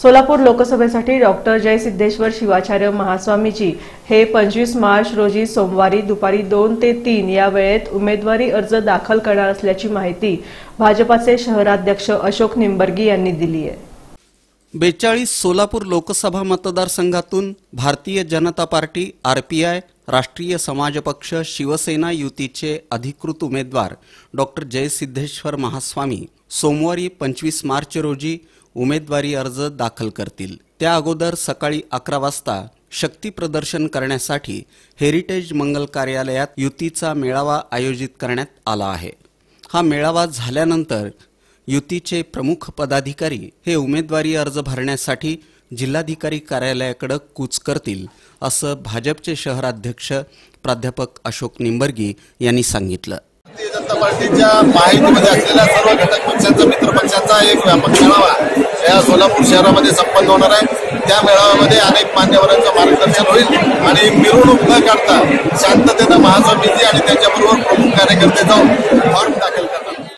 सोलापूर लोकसभेसाठी डॉक्टर जयसिद्धेश्वर शिवाचार्य महास्वामीजी हे पंचवीस मार्च रोजी सोमवारी दुपारी दोन ते तीन या वेळेत उमेदवारी अर्ज दाखल करणार असल्याची माहिती भाजपाचे शहराध्यक्ष अशोक निंबर्गी यांनी दिली आहे. बेचाळीस सोलापूर लोकसभा मतदारसंघातून भारतीय जनता पार्टी आरपीआय राष्ट्रीय समाज पक्ष शिवसेना युतीचे अधिकृत उमेदवार डॉक्टर जयसिद्धेश्वर महास्वामी सोमवारी पंचवीस मार्च रोजी उमेदवारी अर्ज दाखल करतील. त्या अगोदर सकाळी अकरा वाजता शक्ती प्रदर्शन करण्यासाठी हेरिटेज मंगल कार्यालयात युतीचा मेळावा आयोजित करण्यात आला आहे. हा मेळावा झाल्यानंतर युतीचे प्रमुख पदाधिकारी हे उमेदवारी अर्ज भरण्यासाठी जिल्हाधिकारी कार्यालयाकडे कूच करतील असं भाजपचे शहराध्यक्ष प्राध्यापक अशोक निंबर्गी यांनी सांगितलं. भारतीय जनता पार्टीच्या माहितीमध्ये असलेल्या सर्व घटक पक्षांचा मित्र पक्षांचा एक व्यापक मेळावा या सोलापूर शहरामध्ये संपन्न होणार आहे. त्या मेळाव्यामध्ये अनेक मान्यवरांचं मार्गदर्शन होईल आणि मिरवणूक न काढता शांततेनं महास्वामीजी आणि त्याच्याबरोबर प्रमुख कार्यकर्ते जाऊन फॉर्म दाखल